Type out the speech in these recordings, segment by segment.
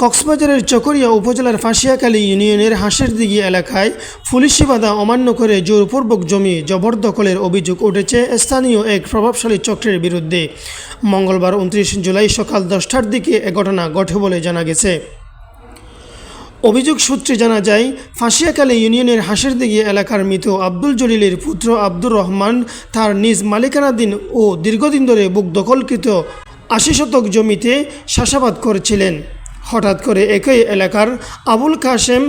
কক্সবাজারের চকরিয়া উপজেলার ফাঁসিয়াকালী ইউনিয়নের হাঁসের দিঘি এলাকায় পুলিশি বাধা অমান্য করে জোরপূর্বক জমি জবরদখলের অভিযোগ উঠেছে স্থানীয় এক প্রভাবশালী চক্রের বিরুদ্ধে। মঙ্গলবার উনত্রিশ জুলাই সকাল দশটার দিকে এ ঘটনা ঘটে বলে জানা গেছে। অভিযোগ সূত্রে জানা যায়, ফাঁসিয়াখালী ইউনিয়নের হাঁসের দিঘি এলাকার মৃত আব্দুল জলিলের পুত্র আব্দুর রহমান তার নিজ মালিকানাধীন ও দীর্ঘদিন ধরে বুক দখলকৃত আশি শতক জমিতে চাষাবাদ করেছিলেন। হঠাৎ করে একই এলাকার আবুল কাশেম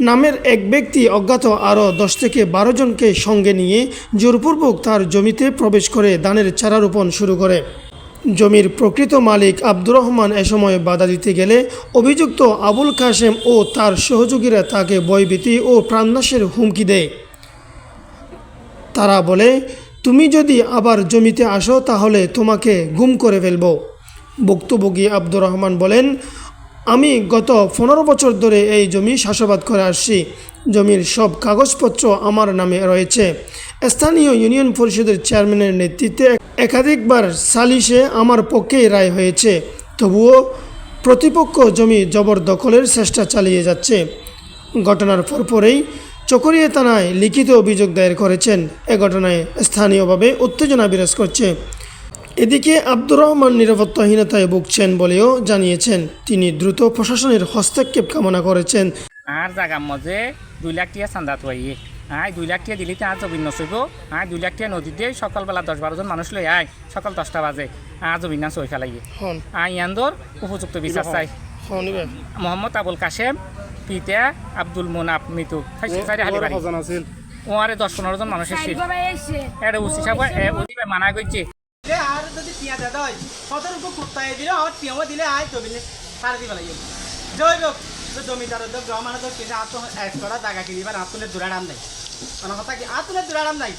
নামের এক ব্যক্তি অজ্ঞাত আরও দশ থেকে বারো জনকে সঙ্গে নিয়ে জোরপূর্বক তার জমিতে প্রবেশ করে ধানের চারা রোপণ শুরু করে। জমির প্রকৃত মালিক আব্দুর রহমান এ সময় বাধা দিতে গেলে অভিযুক্ত আবুল কাশেম ও তার সহযোগীরা তাকে ভয়ভীতি ও প্রাণনাশের হুমকি দেয়। তারা বলে, তুমি যদি আবার জমিতে আসো তাহলে তোমাকে গুম করে ফেলব। ভুক্তভোগী আব্দুর রহমান বলেন আমি গত পনেরো বছর ধরে এই জমি চাষাবাদ করে আসছি। জমির সব কাগজপত্র আমার নামে রয়েছে। স্থানীয় ইউনিয়ন পরিষদের চেয়ারম্যানের নেতৃত্বে একাধিকবার সালিশে আমার পক্ষেই রায় হয়েছে। তবুও প্রতিপক্ষ জমি জবরদখলের চেষ্টা চালিয়ে যাচ্ছে। ঘটনার পরপরেই চকরিয়া থানায় লিখিত অভিযোগ দায়ের করেছেন। এ ঘটনায় স্থানীয়ভাবে উত্তেজনা বিরাজ করছে। এদিকে আব্দুর রহমান নিরাপত্তাহীনতায় ভুগছেন বলেও জানিয়েছেন। তিনি দ্রুত প্রশাসনের হস্তক্ষেপ কামনা করেছেন। আর জাগার মধ্যে দুই লাখ টিয়া চান্দা তো আইয়ে আয় দুই লাখ টিয়া দিলে আর জমিন নচইব আয় দুই লাখ টিয়া নদীতে সকালবেলা দশ বারোজন মানুষ লই আয় সকাল দশটা বাজে। আজ জমিন না চই ফেলাইয়ে আয় ইয়ান্দর উপযুক্ত বিচার চাই। মোহাম্মদ আবুল কাশেম পিতা আব্দুল মোনাফ মৃত্যু ও আরে দশ পনেরো জন মানুষের এটা উচিত মানা করছে দিলে আর যদি পিঁয়াজ দাদা হয় কত রূপ কুত্তায় দিলে আমার টিয়াও দিলে, আয় তো বিলে, সার দিবা লাগে। জয় হোক জমিদার গ্রহ গ্রাম মানে তো কিনে আত এক করা জায়গা কিনিবার আতুলের দূরা দাম নাই। মানে কথা কি? আতুলের দূরা দাম নাই।